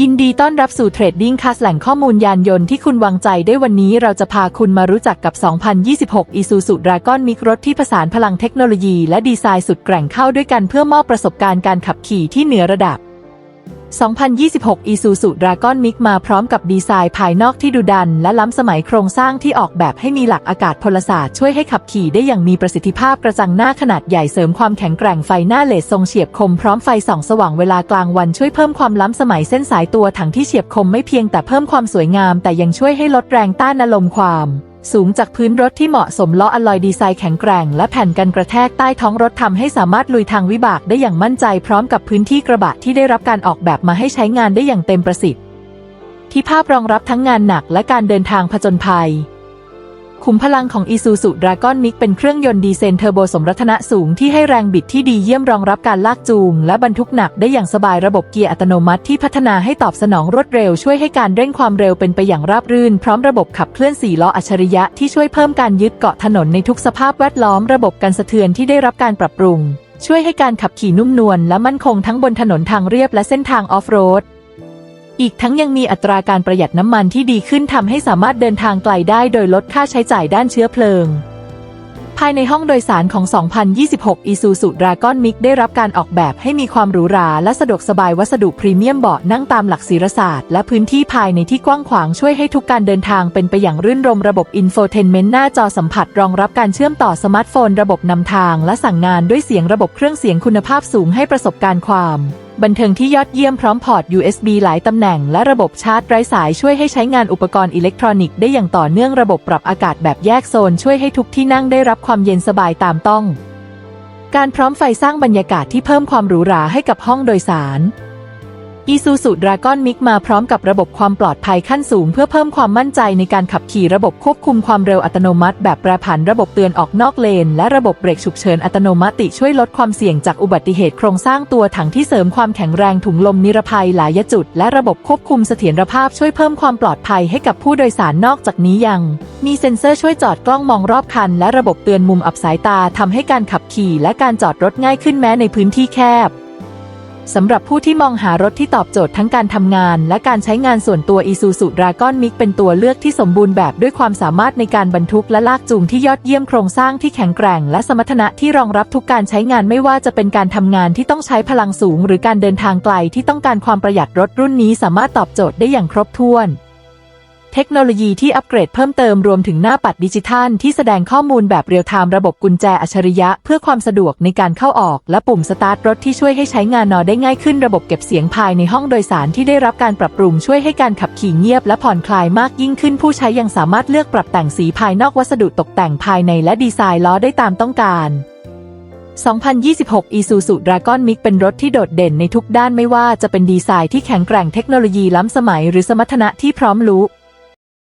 ยินดีต้อนรับสู่เทรดดิ้งคัสแหล่งข้อมูลยานยนต์ที่คุณวางใจได้วันนี้เราจะพาคุณมารู้จักกับ 2026 Isuzu Dragon Mix รถที่ผสานพลังเทคโนโลยีและดีไซน์สุดแกร่งเข้าด้วยกันเพื่อมอบประสบการณ์การขับขี่ที่เหนือระดับ 2026 Isuzu Dragon Mix มาพร้อมกับดีไซน์ภายนอกที่ดุดัน และล้ำสมัยโครงสร้างที่ออกแบบให้มีหลักอากาศพลศาสตร์ช่วยให้ขับขี่ได้อย่างมีประสิทธิภาพกระจังหน้าขนาดใหญ่เสริมความแข็งแกร่งไฟหน้าเลดทรงเฉียบคมพร้อมไฟส่องสว่างเวลากลางวันช่วยเพิ่มความล้ำสมัยเส้นสายตัวถังที่เฉียบคมไม่เพียงแต่เพิ่มความสวยงาม แต่ยังช่วยให้ลดแรงต้านอารมณ์ความ สูงจากพื้นรถที่เหมาะสมล้ออลลอยดีไซน์แข็งแกร่ง และแผ่นกันกระแทกใต้ท้องรถทำให้สามารถลุยทางวิบากได้อย่างมั่นใจพร้อมกับพื้นที่กระบะที่ได้รับการออกแบบมาให้ใช้งานได้อย่างเต็มประสิทธิที่ภาพรองรับทั้งงานหนักและการเดินทางผจญภัย ขุมพลังของ Isuzu Dragon Mix เป็นเครื่องยนต์ดีเซลเทอร์โบสมรรถนะสูงที่ให้แรงบิดที่ดีเยี่ยมรองรับการลากจูง และบรรทุกหนักได้อย่างสบายระบบเกียร์อัตโนมัติที่พัฒนาให้ตอบสนองรวดเร็วช่วยให้การเร่งความเร็วเป็นไปอย่างราบรื่น พร้อมระบบขับเคลื่อน4ล้ออัจฉริยะที่ช่วยเพิ่มการยึดเกาะถนนในทุกสภาพแวดล้อมระบบกันสะเทือนที่ได้รับการปรับปรุง ช่วยให้การขับขี่นุ่มนวลและมั่นคงทั้งบนถนนทางเรียบและเส้นทางออฟโรด อีกทั้งยังมีอัตราการประหยัดน้ำมันที่ดีขึ้นทำให้สามารถเดินทางไกลได้โดยลดค่าใช้จ่ายด้านเชื้อเพลิง ภายในห้องโดยสารของ 2026 Isuzu Dragon Mix ได้รับการออกแบบให้มีความหรูหราและสะดวกสบายวัสดุพรีเมียมเบาะนั่งตามหลักศิรศาสตร์และพื้นที่ภายในที่กว้างขวางช่วยให้ทุกการเดินทางเป็นไปอย่างรื่นรมระบบอินโฟเทนเมนต์หน้าจอสัมผัสรองรับการเชื่อมต่อสมาร์ทโฟน ระบบนำทาง และสั่งงานด้วยเสียงระบบเครื่องเสียงคุณภาพสูงให้ประสบการณ์ความ บันเทิงที่ยอดเยี่ยมพร้อมพอร์ต USB หลายตำแหน่ง และระบบชาร์จไร้สายช่วยให้ใช้งานอุปกรณ์อิเล็กทรอนิกส์ได้อย่างต่อเนื่องระบบปรับอากาศแบบแยกโซนช่วยให้ทุกที่นั่งได้รับความเย็นสบายตามต้อง การพร้อมไฟสร้างบรรยากาศที่เพิ่มความหรูหราให้กับห้องโดยสาร Isuzu Dragon Mix มาพร้อมกับระบบความปลอดภัยขั้นสูง เพื่อเพิ่มความมั่นใจในการขับขี่ระบบควบคุมความเร็วอัตโนมัติ แบบแปรผันระบบเตือนออกนอกเลน และระบบเบรกฉุกเฉินอัตโนมัติช่วยลดความเสี่ยงจากอุบัติเหตุโครงสร้างตัวถังที่เสริมความแข็งแรงถุงลมนิรภัยหลายจุด และระบบควบคุมเสถียรภาพช่วยเพิ่มความปลอดภัยให้กับผู้โดยสารนอกจากนี้ยัง มีเซ็นเซอร์ช่วยจอดกล้องมองรอบคัน และระบบเตือนมุมอับสายตาทำให้การขับขี่ และการจอดรถง่ายขึ้นแม้ในพื้นที่แคบ สำหรับผู้ที่มองหารถที่ตอบโจทย์ทั้งการทำงาน และการใช้งานส่วนตัว Isuzu Dragon Mix เป็นตัวเลือกที่สมบูรณ์แบบด้วยความสามารถในการบรรทุกและลากจูงที่ยอดเยี่ยมโครงสร้างที่แข็งแกร่ง และสมรรถนะที่รองรับทุกการใช้งานไม่ว่าจะเป็นการทำงานที่ต้องใช้พลังสูง หรือการเดินทางไกลที่ต้องการความประหยัดรถรุ่นนี้สามารถตอบโจทย์ได้อย่างครบถ้วน เทคโนโลยีที่อัปเกรดเพิ่มเติมรวมถึงหน้าปัดดิจิทัลที่แสดงข้อมูลแบบเรียลไทม์ระบบกุญแจอัจฉริยะ เพื่อความสะดวกในการเข้าออก และปุ่มสตาร์ทรถที่ช่วยให้ใช้งานนอได้ง่ายขึ้นระบบเก็บเสียงภายในห้องโดยสารที่ได้รับการปรับปรุงช่วยให้การขับขี่เงียบและผ่อนคลายมากยิ่งขึ้นผู้ใช้ยังสามารถเลือกปรับแต่งสีภายนอกวัสดุตกแต่งภายในและดีไซน์ล้อได้ตามต้องการ2026 Isuzu Dragon Mix เป็นรถที่โดดเด่นในทุกด้านไม่ว่าจะเป็นดีไซน์ที่แข็งแกร่งเทคโนโลยีล้ำสมัยหรือสมรรถนะที่พร้อมลุ